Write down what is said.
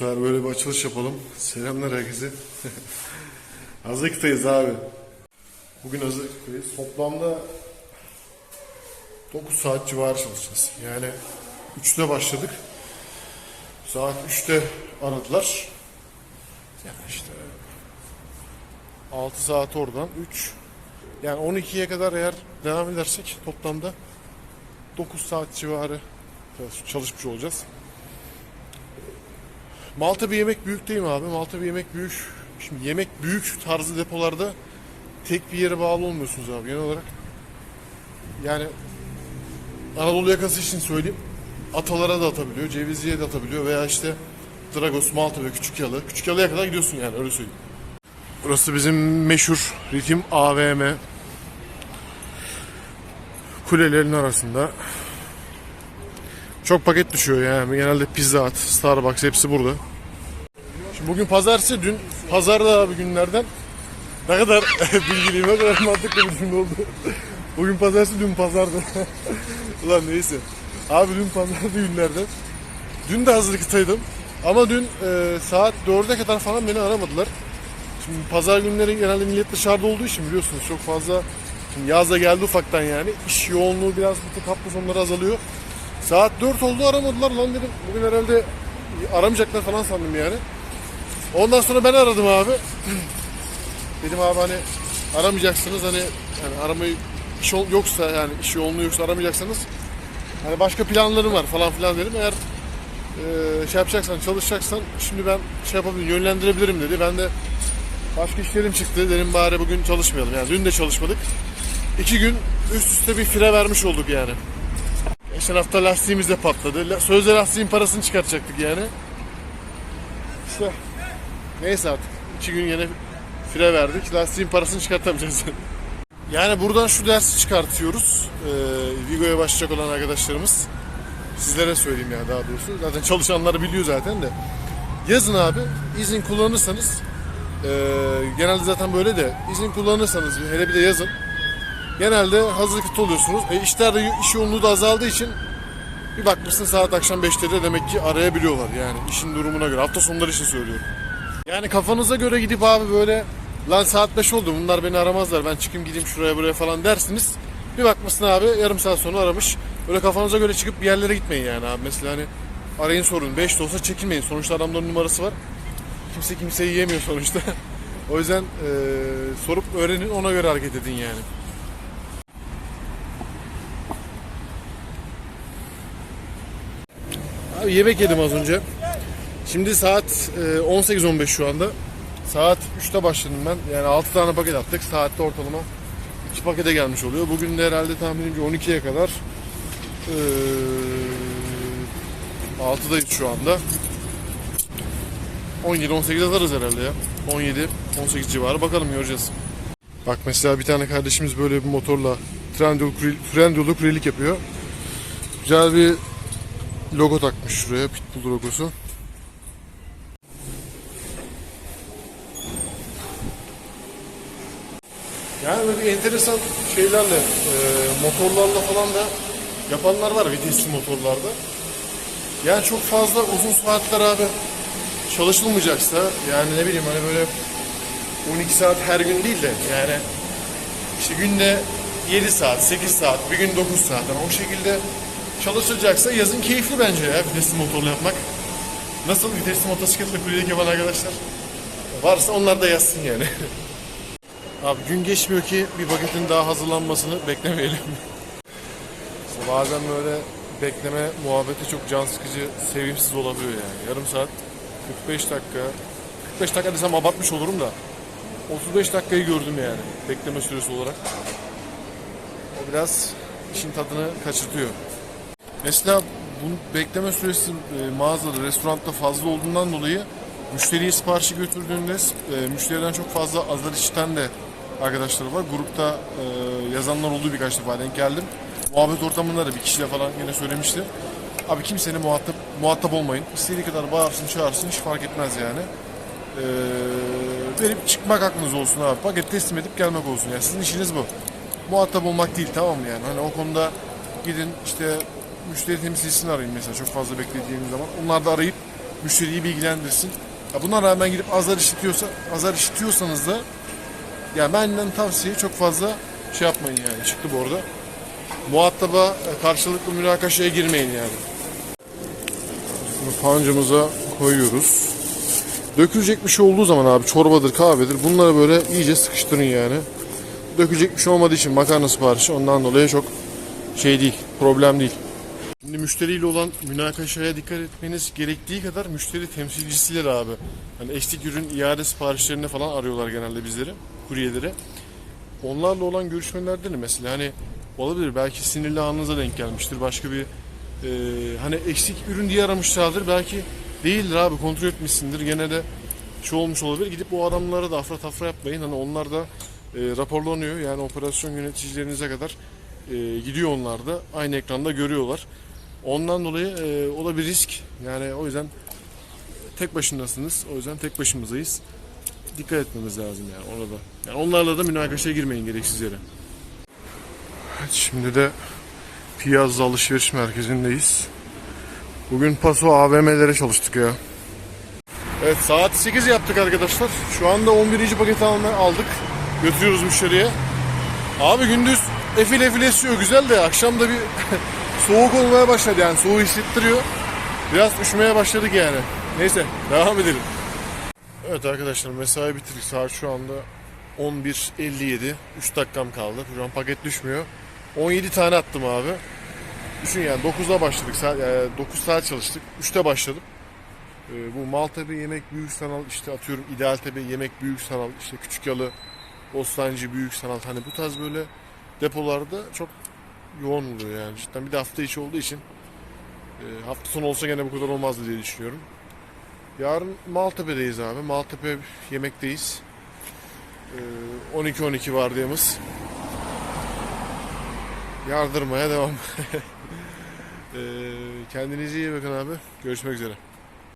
sefer böyle bir açılış yapalım. Selamlar herkese. Hazırlıktayız abi. Bugün hazırlıktayız. Toplamda 9 saat civarı çalışacağız. Yani 3'te başladık. Saat 3'te aradılar. Yani işte 6 saat oradan 3 yani 12'ye kadar eğer devam edersek toplamda 9 saat civarı çalışmış olacağız. Malta bir yemek büyük değil mi abi? Malta bir yemek büyük. Şimdi yemek büyük tarzı depolarda tek bir yere bağlı olmuyorsunuz abi genel olarak. Yani Anadolu yakası için söyleyeyim. Atalara da atabiliyor, Cevizli'ye de atabiliyor veya işte Dragos, Malta ve Küçük Yalı. Küçük Yalı'ya kadar gidiyorsun yani öyle söyleyeyim. Burası bizim meşhur Ritim AVM. Kulelerin arasında. Çok paket düşüyor yani. Genelde Pizza Hut, Starbucks hepsi burada. Bugün pazarsı, dün pazarda abi günlerden ne kadar bilgiliyim, ne kadar mantıklı bir cümle oldu. Bugün pazarsı, dün pazarda. Ulan neyse. Abi dün pazarda günlerden. Dün de hazırlıktaydım. Ama dün e, saat 4'e kadar falan beni aramadılar. Şimdi pazar günleri genelde millet dışarıda olduğu için biliyorsunuz çok fazla şimdi yaz da geldi ufaktan yani. İş yoğunluğu biraz bir tık hafta azalıyor. Saat 4 oldu aramadılar lan dedim. Bugün herhalde aramayacaklar falan sandım yani. Ondan sonra ben aradım abi. dedim abi hani aramayacaksınız hani yani aramayı iş ol- yoksa yani iş yoğunluğu yoksa aramayacaksanız hani başka planlarım var falan filan dedim. Eğer e, şey yapacaksan çalışacaksan şimdi ben şey yapabilirim yönlendirebilirim dedi. Ben de başka işlerim çıktı. Dedim bari bugün çalışmayalım. Yani dün de çalışmadık. İki gün üst üste bir fire vermiş olduk yani. Geçen hafta lastiğimiz de patladı. La- Sözde lastiğin parasını çıkartacaktık yani. İşte neyse artık. İki gün yine fire verdik. Lastiğin parasını çıkartamayacağız. yani buradan şu dersi çıkartıyoruz. Ee, Vigo'ya başlayacak olan arkadaşlarımız. Sizlere söyleyeyim yani daha doğrusu. Zaten çalışanları biliyor zaten de. Yazın abi izin kullanırsanız ee, genelde zaten böyle de izin kullanırsanız hele bir de yazın genelde hazırlıklı oluyorsunuz. E işlerde iş yoğunluğu da azaldığı için bir bakmışsın saat akşam 5'te de demek ki arayabiliyorlar yani işin durumuna göre. Hafta sonları için söylüyorum. Yani kafanıza göre gidip abi böyle lan saat 5 oldu bunlar beni aramazlar ben çıkayım gideyim şuraya buraya falan dersiniz. Bir bakmışsın abi yarım saat sonra aramış. Böyle kafanıza göre çıkıp bir yerlere gitmeyin yani abi. Mesela hani arayın sorun 5 de olsa çekinmeyin. Sonuçta adamların numarası var. Kimse kimseyi yiyemiyor sonuçta. o yüzden e, sorup öğrenin ona göre hareket edin yani. Abi yemek yedim az önce. Şimdi saat e, 18.15 şu anda. Saat 3'te başladım ben. Yani 6 tane paket attık. Saatte ortalama 2 pakete gelmiş oluyor. Bugün de herhalde tahminimce 12'ye kadar e, 6'dayız şu anda. 17-18 atarız herhalde ya. 17-18 civarı bakalım göreceğiz. Bak mesela bir tane kardeşimiz böyle bir motorla Trendyol'da kuryelik yapıyor. Güzel bir logo takmış şuraya Pitbull logosu. Yani böyle enteresan şeylerle, e, motorlarla falan da yapanlar var vitesli motorlarda. Yani çok fazla uzun saatler abi çalışılmayacaksa yani ne bileyim hani böyle 12 saat her gün değil de yani işte günde 7 saat, 8 saat, bir gün 9 saat yani o şekilde çalışılacaksa yazın keyifli bence ya vitesli motorla yapmak. Nasıl vitesli motosikletle kuryelik yapan arkadaşlar? Varsa onlar da yazsın yani. Abi gün geçmiyor ki bir paketin daha hazırlanmasını beklemeyelim. İşte bazen böyle bekleme muhabbeti çok can sıkıcı, sevimsiz olabiliyor yani. Yarım saat, 45 dakika. 45 dakika desem abartmış olurum da. 35 dakikayı gördüm yani bekleme süresi olarak. O biraz işin tadını kaçırtıyor. Mesela bu bekleme süresi e, mağazada, restoranda fazla olduğundan dolayı müşteriye siparişi götürdüğünde e, müşteriden çok fazla azar işiten de arkadaşları var. Grupta e, yazanlar oldu birkaç defa denk geldim. Muhabbet ortamında da bir kişiyle falan yine söylemişti. Abi kimsenin muhatap, muhatap olmayın. İstediği kadar bağırsın çağırsın hiç fark etmez yani. E, verip çıkmak aklınız olsun abi. Paket teslim edip gelmek olsun. Yani sizin işiniz bu. Muhatap olmak değil tamam mı yani. Hani o konuda gidin işte müşteri temsilcisini arayın mesela çok fazla beklediğiniz zaman. Onlar da arayıp müşteriyi bilgilendirsin. Ya buna rağmen gidip azar işitiyorsa, azar işitiyorsanız da ya benden tavsiye çok fazla şey yapmayın yani çıktı bu arada. Muhataba e, karşılıklı münakaşaya girmeyin yani. Bunu pancamıza koyuyoruz. Dökülecek bir şey olduğu zaman abi çorbadır kahvedir bunları böyle iyice sıkıştırın yani. Dökülecek bir şey olmadığı için makarna siparişi ondan dolayı çok şey değil problem değil. Şimdi müşteriyle olan münakaşaya dikkat etmeniz gerektiği kadar müşteri temsilcisiyle abi. Hani eksik ürün iade siparişlerine falan arıyorlar genelde bizleri, kuryeleri. Onlarla olan görüşmelerde de mesela hani olabilir belki sinirli anınıza denk gelmiştir. Başka bir e, hani eksik ürün diye aramışlardır. Belki değildir abi kontrol etmişsindir. Gene de şey olmuş olabilir. Gidip o adamlara da afra tafra yapmayın. Hani onlar da e, raporlanıyor. Yani operasyon yöneticilerinize kadar e, gidiyor onlar da. Aynı ekranda görüyorlar. Ondan dolayı e, o da bir risk. Yani o yüzden tek başındasınız. O yüzden tek başımızdayız. Dikkat etmemiz lazım yani ona da. Yani onlarla da münakaşaya girmeyin gereksiz yere. Evet, şimdi de Piyazlı Alışveriş Merkezi'ndeyiz. Bugün Paso AVM'lere çalıştık ya. Evet saat 8 yaptık arkadaşlar. Şu anda 11. paketi aldık. Götürüyoruz müşteriye. Abi gündüz efil efil esiyor güzel de akşam da bir soğuk olmaya başladı yani soğuğu hissettiriyor. Biraz üşümeye başladık yani. Neyse devam edelim. Evet arkadaşlar mesai bitirdik. Saat şu anda 11.57. 3 dakikam kaldı. Şu an paket düşmüyor. 17 tane attım abi. Düşün yani 9'da başladık. Saat, yani 9 saat çalıştık. 3'te başladım. Ee, bu Maltepe Yemek Büyük Sanal işte atıyorum İdealtepe Yemek Büyük Sanal işte Küçük Yalı Bostancı Büyük Sanal hani bu tarz böyle depolarda çok yoğun oluyor yani cidden bir de hafta içi olduğu için e, hafta sonu olsa gene bu kadar olmazdı diye düşünüyorum. Yarın Maltepe'deyiz abi. Maltepe yemekteyiz. Ee, 12-12 vardiyamız. Yardırmaya devam. Ee, kendinize iyi bakın abi. Görüşmek üzere.